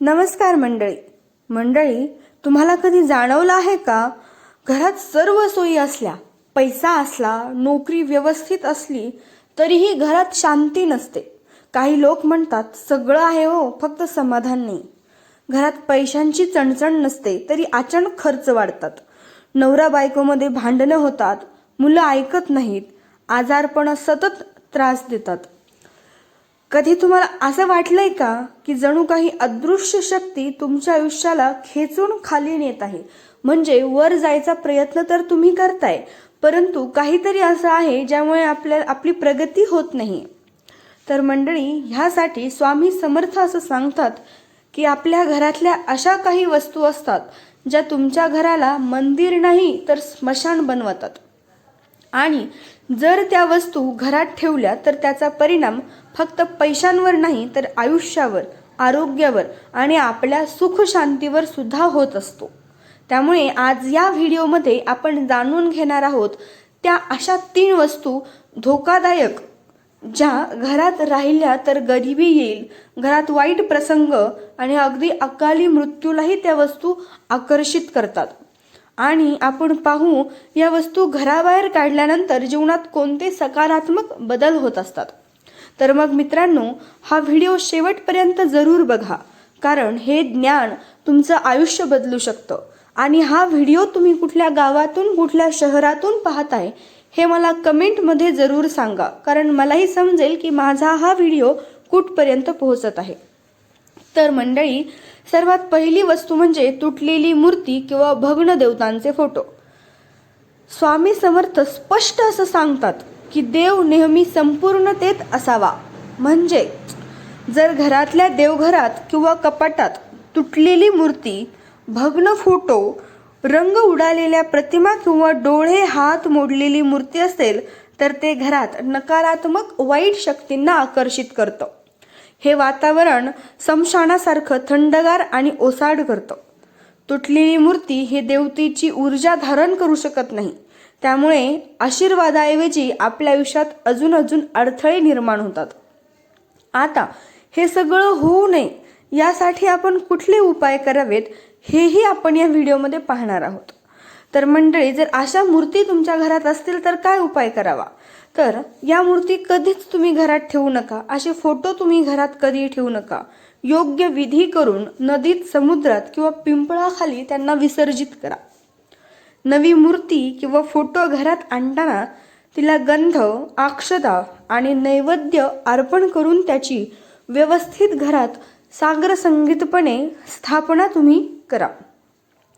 नमस्कार मंडळी. मंडळी तुम्हाला कधी जाणवलं आहे का? घरात सर्व सोयी असल्या पैसा असला नोकरी व्यवस्थित असली तरीही घरात शांती नसते. काही लोक म्हणतात सगळं आहे हो फक्त समाधान नाही. घरात पैशांची चणचण नसते तरी अचानक खर्च वाढतात. नवरा बायकोमध्ये भांडणं होतात मुलं ऐकत नाहीत आजारपण सतत त्रास देतात. कधी तुम्हाला असं वाटलंय का की जणू काही अदृश्य शक्ती तुमच्या आयुष्याला खेचून खाली नेत आहे? म्हणजे वर जायचा प्रयत्न तर तुम्ही करताय परंतु काहीतरी असं आहे ज्यामुळे आपल्या आपली प्रगती होत नाही. तर मंडळी ह्यासाठी स्वामी समर्थ असं सांगतात की आपल्या घरातल्या अशा काही वस्तू असतात ज्या तुमच्या घराला मंदिर नाही तर स्मशान बनवतात. आणि जर त्या वस्तू घरात ठेवल्या तर त्याचा परिणाम फक्त पैशांवर नाही तर आयुष्यावर आरोग्यावर आणि आपल्या सुख शांतीवर सुद्धा होत असतो. त्यामुळे आज या व्हिडिओमध्ये आपण जाणून घेणार आहोत त्या अशा तीन वस्तू धोकादायक ज्या घरात राहिल्या तर गरिबी येईल घरात वाईट प्रसंग आणि अगदी अकाली मृत्यूलाही त्या वस्तू आकर्षित करतात. आणि आपण पाहू या वस्तू घराबाहेर काढल्यानंतर जीवनात कोणते सकारात्मक बदल होत असतात. तर मग मित्रांनो हा व्हिडिओ शेवटपर्यंत जरूर बघा कारण हे ज्ञान तुमचं आयुष्य बदलू शकतं. आणि हा व्हिडिओ तुम्ही कुठल्या गावातून कुठल्या शहरातून पाहताय हे मला कमेंटमध्ये जरूर सांगा कारण मलाही समजेल की माझा हा व्हिडिओ कुठपर्यंत पोहोचत आहे. तर मंडळी सर्वात पहिली वस्तू म्हणजे तुटलेली मूर्ती किंवा भग्न देवतांचे फोटो. स्वामी समर्थ स्पष्ट असं सांगतात की देव नेहमी संपूर्णतेत असावा. म्हणजे जर घरातल्या देवघरात किंवा कपाटात तुटलेली मूर्ती भग्न फोटो रंग उडालेल्या प्रतिमा किंवा डोळे हात मोडलेली मूर्ती असेल तर ते घरात नकारात्मक वाईट शक्तींना आकर्षित करतं. हे वातावरण समशानासारखं थंडगार आणि ओसाड करतं. तुटलेली मूर्ती हे देवतेची ऊर्जा धारण करू शकत नाही. त्यामुळे आशीर्वादाऐवजी आपल्या आयुष्यात अजून अजून अडथळे निर्माण होतात. आता हे सगळं होऊ नये यासाठी आपण कुठले उपाय करावेत हेही आपण या व्हिडिओमध्ये पाहणार आहोत. तर मंडळी जर अशा मूर्ती तुमच्या घरात असतील तर काय उपाय करावा? तर या मूर्ती कधीच तुम्ही घरात ठेवू नका. असे फोटो तुम्ही घरात कधी ठेवू नका. योग्य विधी करून नदीत समुद्रात किंवा पिंपळाखाली त्यांना विसर्जित करा. नवी मूर्ती किंवा फोटो घरात आणताना तिला गंध अक्षता आणि नैवेद्य अर्पण करून त्याची व्यवस्थित घरात सागर संगीतपणे स्थापना तुम्ही करा.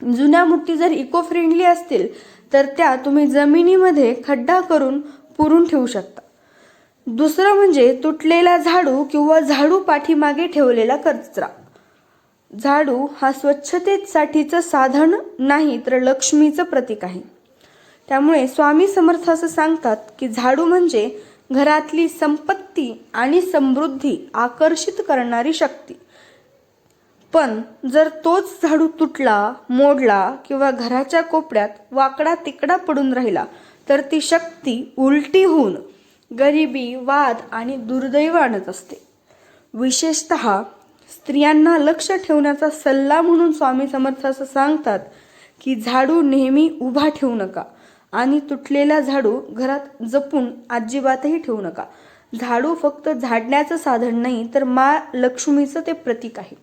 जुन्या मूर्ती जर इको फ्रेंडली असतील तर त्या तुम्ही जमिनीमध्ये खड्डा करून पुरून ठेवू शकता. दुसरं म्हणजे तुटलेला झाडू किंवा झाडू पाठीमागे ठेवलेला कचरा. झाडू हा स्वच्छतेसाठीचं साधन नाही तर लक्ष्मीचं प्रतीक आहे. त्यामुळे स्वामी समर्थ असं सांगतात की झाडू म्हणजे घरातली संपत्ती आणि समृद्धी आकर्षित करणारी शक्ती. पण जर तोच झाडू तुटला मोडला किंवा घराच्या कोपऱ्यात वाकडा तिकडा पडून राहिला तर ती शक्ती उलटी होऊन गरिबी वाद आणि दुर्दैव आणत असते. विशेषत स्त्रियांना लक्ष ठेवण्याचा सल्ला म्हणून स्वामी समर्थ असं सांगतात की झाडू नेहमी उभा ठेवू नका आणि तुटलेला झाडू घरात जपून अजिबातही ठेवू नका. झाडू फक्त झाडण्याचं साधन नाही तर मा लक्ष्मीचं ते प्रतीक आहे.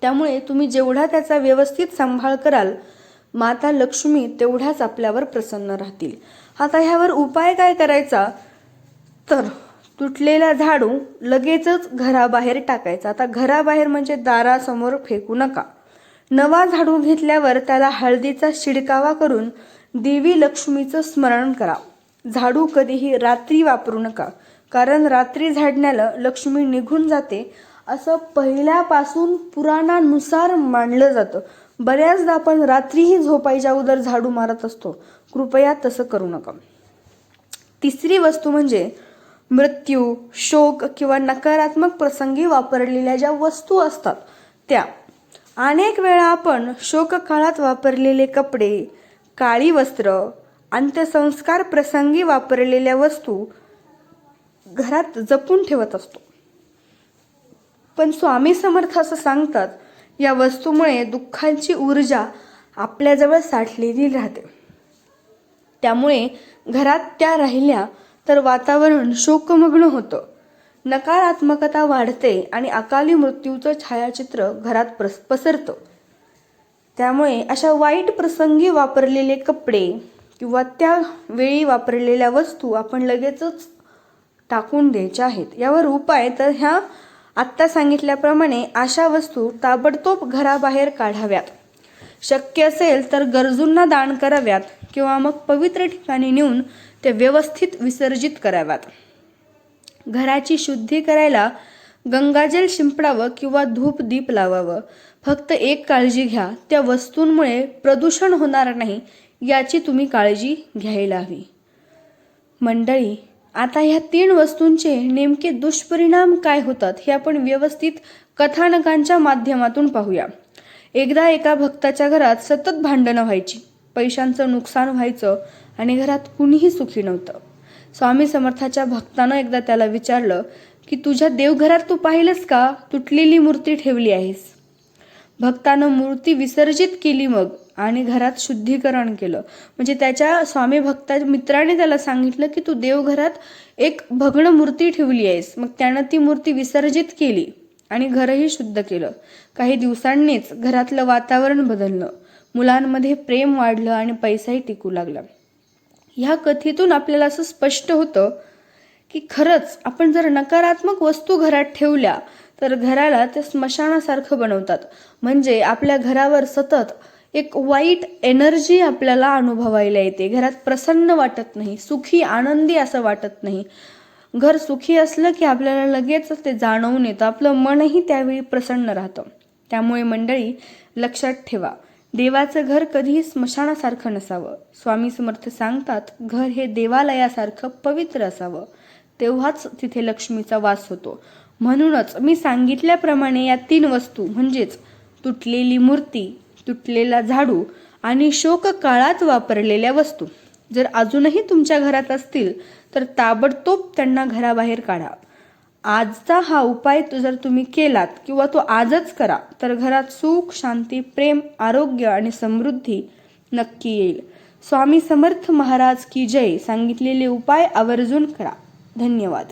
त्यामुळे तुम्ही जेवढा त्याचा व्यवस्थित सांभाळ कराल माता लक्ष्मी तेवढ्याच आपल्यावर प्रसन्न राहतील. आता ह्यावर उपाय काय करायचा? तर तुटलेला झाडू लगेचच घराबाहेर टाकायचा. आता घराबाहेर म्हणजे दारासमोर फेकू नका. नवा झाडू घेतल्यावर त्याला हळदीचा शिडकावा करून देवी लक्ष्मीचं स्मरण करा. झाडू कधीही रात्री वापरू नका कारण रात्री झाडण्याला लक्ष्मी निघून जाते. असं पहिल्यापासून पुराणानुसार मानलं जातं. बऱ्याचदा आपण रात्रीही झोपायच्या अगोदर झाडू मारत असतो. कृपया तसं करू नका. तिसरी वस्तू म्हणजे मृत्यू शोक किंवा नकारात्मक प्रसंगी वापरलेल्या ज्या वस्तू असतात त्या. अनेक वेळा आपण शोक काळात वापरलेले कपडे काळी वस्त्र अंत्यसंस्कार प्रसंगी वापरलेल्या वस्तू घरात जपून ठेवत असतो. पण स्वामी समर्थ असं सांगतात या वस्तूमुळे दुःखांची ऊर्जा आपल्याजवळ साठलेली राहते. त्यामुळे घरात त्या राहिल्या तर वातावरण शोकमग्न होतं. नकारात्मकता वाढते आणि अकाली मृत्यूचं छायाचित्र घरात प्रस पसरतं. त्यामुळे अशा वाईट प्रसंगी वापरलेले कपडे किंवा त्या वेळी वापरलेल्या वस्तू आपण लगेचच टाकून द्यायच्या आहेत. यावर उपाय तर ह्या आत्ता सांगितल्याप्रमाणे अशा वस्तू ताबडतोब घराबाहेर काढाव्यात. शक्य असेल तर गरजूंना दान कराव्यात किंवा मग पवित्र ठिकाणी नेऊन ते व्यवस्थित विसर्जित कराव्यात. घराची शुद्धी करायला गंगाजल शिंपडावं किंवा धूप दीप लावावं. फक्त एक काळजी घ्या त्या वस्तूंमुळे प्रदूषण होणार नाही याची तुम्ही काळजी घ्यायला हवी. मंडळी आता ह्या तीन वस्तूंचे नेमके दुष्परिणाम काय होतात हे आपण व्यवस्थित कथानकांच्या माध्यमातून पाहूया. एकदा एका भक्ताच्या घरात सतत भांडणं व्हायची. पैशांचं नुकसान व्हायचं आणि घरात कुणीही सुखी नव्हतं. स्वामी समर्थाच्या भक्तानं एकदा त्याला विचारलं की तुझ्या देवघरात तू पाहिलंस का? तुटलेली मूर्ती ठेवली आहेस. भक्तानं मूर्ती विसर्जित केली मग. आणि घरात शुद्धीकरण केलं. म्हणजे त्याच्या स्वामी भक्ता मित्राने त्याला सांगितलं की तू देवघरात एक भग्न मूर्ती ठेवली आहेस. मग त्यानं ती मूर्ती विसर्जित केली आणि घरही शुद्ध केलं. काही दिवसांनीच घरातलं वातावरण बदललं. मुलांमध्ये प्रेम वाढलं आणि पैसाही टिकू लागला. ह्या कथेतून आपल्याला असं स्पष्ट होतं की खरंच आपण जर नकारात्मक वस्तू घरात ठेवल्या तर घराला ते स्मशानासारखं बनवतात. म्हणजे आपल्या घरावर सतत एक वाईट एनर्जी आपल्याला अनुभवायला येते. घरात प्रसन्न वाटत नाही सुखी आनंदी असं वाटत नाही. घर सुखी असलं की आपल्याला लगेच ते जाणवून येतं. आपलं मनही त्यावेळी प्रसन्न राहतं. त्यामुळे मंडळी लक्षात ठेवा. देवाचं घर कधीही स्मशानासारखं नसावं. स्वामी समर्थ सांगतात घर हे देवालयासारखं पवित्र असावं. तेव्हाच तिथे लक्ष्मीचा वास होतो. म्हणूनच मी सांगितल्याप्रमाणे या तीन वस्तू म्हणजेच तुटलेली मूर्ती तुटलेला झाडू आणि शोक काळात वापरलेल्या वस्तू. जर अजूनही तुमच्या घरात असतील तर ताबडतोब त्यांना घराबाहेर काढा. आजचा हा उपाय तो जर तुम्ही केलात किंवा तो आजच करा तर घरात सुख शांती प्रेम आरोग्य आणि समृद्धी नक्की येईल. स्वामी समर्थ महाराज की जय सांगितलेले उपाय आवर्जून करा. धन्यवाद.